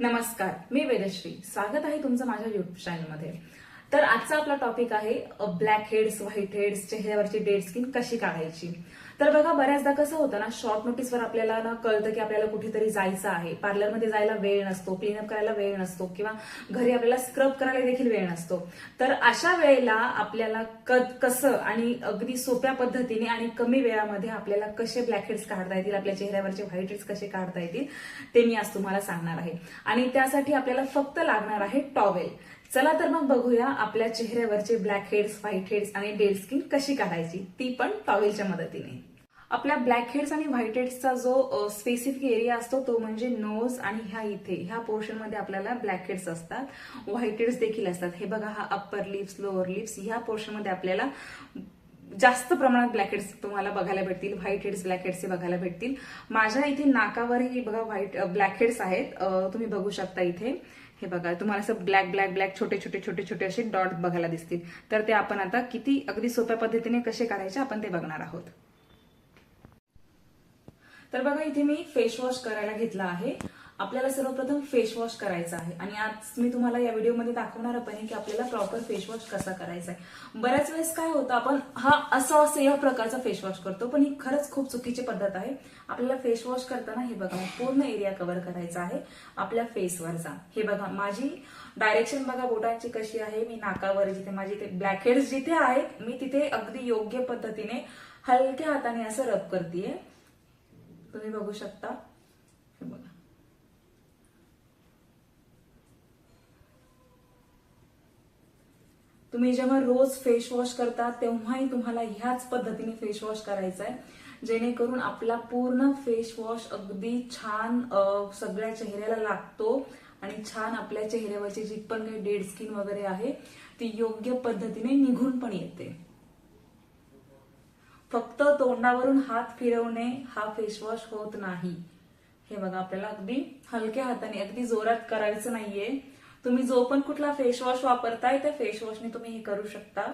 नमस्कार मी वेदश्री. स्वागत आहे तुमचं माझ्या युट्यूब चॅनलमध्ये तर आजचा आपला टॉपिक आहे ब्लॅक हेड्स व्हाईट हेड्स चेहऱ्यावरची डेड स्किन कशी काढायची? तर बघा बऱ्याचदा कसं होतं ना शॉर्ट नोटीसवर आपल्याला ना कळतं की आपल्याला कुठेतरी जायचं आहे. पार्लरमध्ये जायला वेळ नसतो क्लीनअप करायला वेळ नसतो किंवा घरी आपल्याला स्क्रब करायला देखील वेळ नसतो. तर अशा वेळेला आपल्याला कसं आणि अगदी सोप्या पद्धतीने आणि कमी वेळामध्ये आपल्याला कसे ब्लॅक हेड्स काढता येतील आपल्या चेहऱ्यावरचे व्हाईट हेड्स कसे काढता येतील ते मी आज तुम्हाला सांगणार आहे. आणि त्यासाठी आपल्याला फक्त लागणार आहे टॉवेल चला तर मग बघूया आपल्या चेहऱ्यावरचे ब्लॅक हेड्स व्हाईट हेड्स आणि डेड स्किन कशी काढायची ती पण टॉवेलच्या मदतीने. आपल्या ब्लॅक हेड्स आणि व्हाईट हेड्सचा जो स्पेसिफिक एरिया असतो तो म्हणजे नोज आणि ह्या इथे. ह्या पोर्शनमध्ये आपल्याला ब्लॅक हेड्स असतात. व्हाईट हेड्स देखील असतात. हे बघा हा अप्पर लिप्स लोअर लिप्स ह्या पोर्शनमध्ये आपल्याला जास्त प्रमाणात ब्लॅक हेड्स तुम्हाला बघायला भेटतील. व्हाईट हेड्स ब्लॅक हेड्स हे बघायला भेटतील. माझ्या इथे नाकावरही बघा व्हाईट ब्लॅक हेड्स आहेत. तुम्ही बघू शकता इथे. हे बघा तुम्हाला असं ब्लॅक ब्लॅक ब्लॅक छोटे छोटे छोटे छोटे असे डॉट बघायला दिसतील. तर ते आपण आता किती अगदी सोप्या पद्धतीने कसे काढायचे आपण ते बघणार आहोत. तर बघा इथे मी फेसवॉश करायला घेतला आहे. आपल्याला सर्वप्रथम फेसवॉश करायचा आहे. आणि आज मी तुम्हाला या व्हिडिओमध्ये दाखवणार पण आहे की आपल्याला प्रॉपर फेसवॉश कसा करायचा आहे. बऱ्याच वेळेस काय होतं आपण हा असं असं या प्रकारचा फेसवॉश करतो पण ही खरंच खूप चुकीची पद्धत आहे. आपल्याला फेसवॉश करताना हे बघा पूर्ण एरिया कव्हर करायचा आहे. आपल्या फेसवरचा हे बघा माझी डायरेक्शन बघा बोटांची कशी आहे. मी नाकावर जिथे माझी ते ब्लॅक हेड्स जिथे आहेत मी तिथे अगदी योग्य पद्धतीने हलक्या हाताने असं रब करतेय. तुम्ही बघू शकता. हे बघा. तुम्ही जेव्हा रोज फेस वॉश करता तेव्हाही तुम्हाला ह्याच पद्धतीने फेस वॉश करायचा आहे जेणेकरून आपला पूर्ण फेस वॉश अगदी छान सगळ्या चेहऱ्याला लागतो आणि छान आपल्या चेहऱ्यावरची जी पण काही डेड स्किन वगैरे आहे ती योग्य पद्धतीने निघून पण येते. फक्त तोंडावरून हात फिरवणे हा फेस वॉश होत नाही. हे बघा आपल्याला अगदी हलक्या हाताने अगदी जोरात करायचं नाहीये. तुम्ही जो पण कुठला फेस वॉश वापरताय त्या फेसवॉशने तुम्ही हे करू शकता.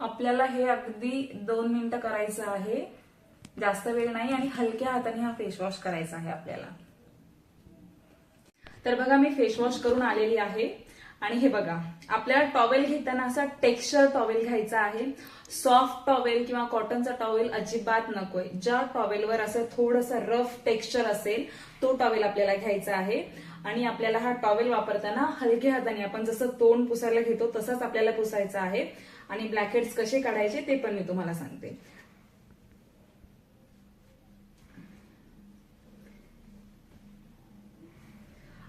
आपल्याला हे अगदी दोन मिनिटं करायचं आहे. जास्त वेळ नाही आणि हलक्या हाताने हा फेस वॉश करायचा आहे आपल्याला. तर बघा मी फेस वॉश करून आलेली आहे. आणि हे बघा आपल्याला टॉवेल घेताना असा टेक्स्चर टॉवेल घ्यायचा आहे. सॉफ्ट टॉवेल किंवा कॉटनचा टॉवेल अजिबात नकोय. ज्या टॉवेलवर असं थोडंसं रफ टेक्स्चर असेल तो टॉवेल आपल्याला घ्यायचा आहे. आणि आपल्याला हा टॉवेल वापरताना हलक्या हाताने आपण जसं तोंड पुसायला घेतो तसंच आपल्याला पुसायचं आहे. आणि ब्लॅकेट्स कसे काढायचे ते पण मी तुम्हाला सांगते.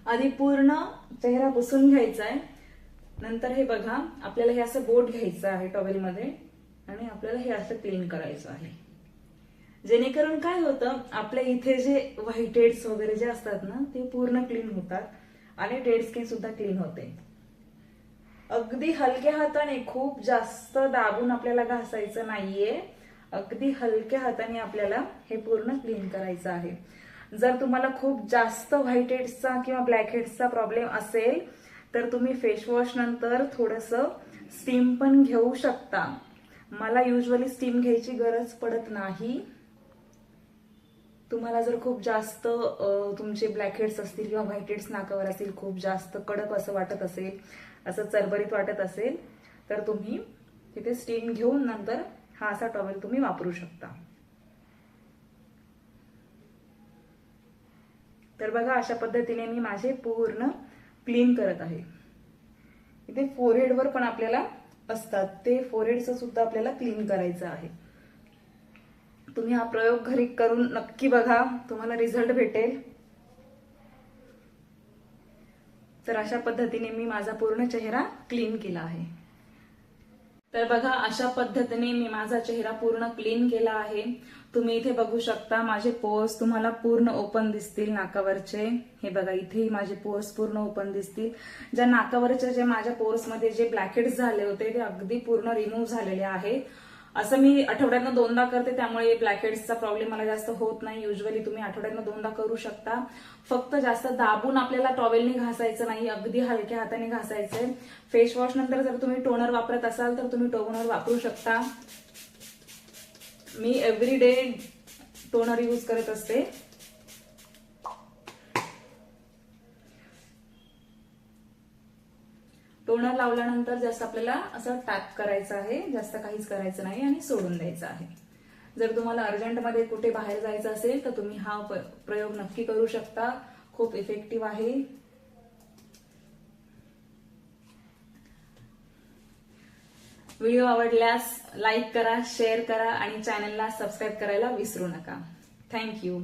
आधी पूर्ण चेहरा पुसून घ्यायचा आहे नंतर हे बघा आपल्याला हे असं बोट घ्यायचं आहे टॉवेलमध्ये आणि आपल्याला हे असं क्लीन करायचं आहे. जेणेकरून काय होतं आपल्या इथे जे व्हाईट हेड्स वगैरे जे असतात ना ते पूर्ण क्लीन होतात आणि डेड स्किन सुद्धा क्लीन होते. अगदी हलक्या हाताने खूप जास्त दाबून आपल्याला घासायचं नाहीये. अगदी हलक्या हाताने आपल्याला हे पूर्ण क्लीन करायचं आहे. जर तुम्हाला खूप जास्त व्हाईट हेड्सचा किंवा ब्लॅक हेड्सचा प्रॉब्लेम असेल तर तुम्ही फेसवॉश नंतर थोडस स्टीम पण घेऊ शकता. मला युजली स्टीम घ्यायची गरज पडत नाही. तुम्हाला जर खूप जास्त तुमचे ब्लॅक हेड्स असतील किंवा व्हाईट हेड्स नाकावर असतील खूप जास्त कडक असं वाटत असेल असं चरबरीत वाटत असेल तर तुम्ही तिथे स्टीम घेऊन नंतर हा असा टॉवेल तुम्ही वापरू शकता. तर बघा अशा पद्धतीने मी माझे पूर्ण क्लीन करत आहे. इथे फोरहेडवर पण आपल्याला असतात. ते फोरहेडचं सुद्धा आपल्याला क्लीन करायचं आहे. तुम्ही हा प्रयोग घरी करून नक्की बघा. तुम्हाला रिझल्ट भेटेल. तर अशा पद्धतीने मी माझा पूर्ण चेहरा क्लीन केला आहे. तर बघा अशा पद्धतीने मी माझा चेहरा पूर्ण क्लीन केला आहे. तुम्ही इथे बघू शकता माझे पोर्स तुम्हाला पूर्ण ओपन दिसतील नाकावरचे. हे बघा इथेही माझे पोर्स पूर्ण ओपन दिसतील. ज्या नाकावरच्या जे माझ्या पोर्समध्ये जे ब्लॅकेट्स झाले होते ते अगदी पूर्ण रिमूव्ह झालेले आहेत. असं मी आठवड्यातनं दोनदा करते त्यामुळे ब्लॅकहेड्सचा प्रॉब्लेम मला जास्त होत नाही. युजली तुम्ही आठवड्यातनं दोनदा करू शकता. फक्त जास्त दाबून आपल्याला टॉवेलने घासायचं नाही अगदी हलक्या हाताने घासायचंय. फेस वॉश नंतर जर तुम्ही टोनर वापरत असाल तर तुम्ही टोनर वापरू शकता. मी एव्हरी डे टोनर यूज करत असते. टोनर लावल्यानंतर जास्त आपल्याला असं टॅप करायचं आहे जास्त काहीच करायचं नाही आणि सोडून द्यायचं आहे. जर तुम्हाला अर्जंटमध्ये कुठे बाहेर जायचं असेल तर तुम्ही हा प्रयोग नक्की करू शकता. खूप इफेक्टिव्ह आहे. व्हिडिओ आवडल्यास लाईक करा शेअर करा आणि चॅनलला सबस्क्राईब करायला विसरू नका. थँक्यू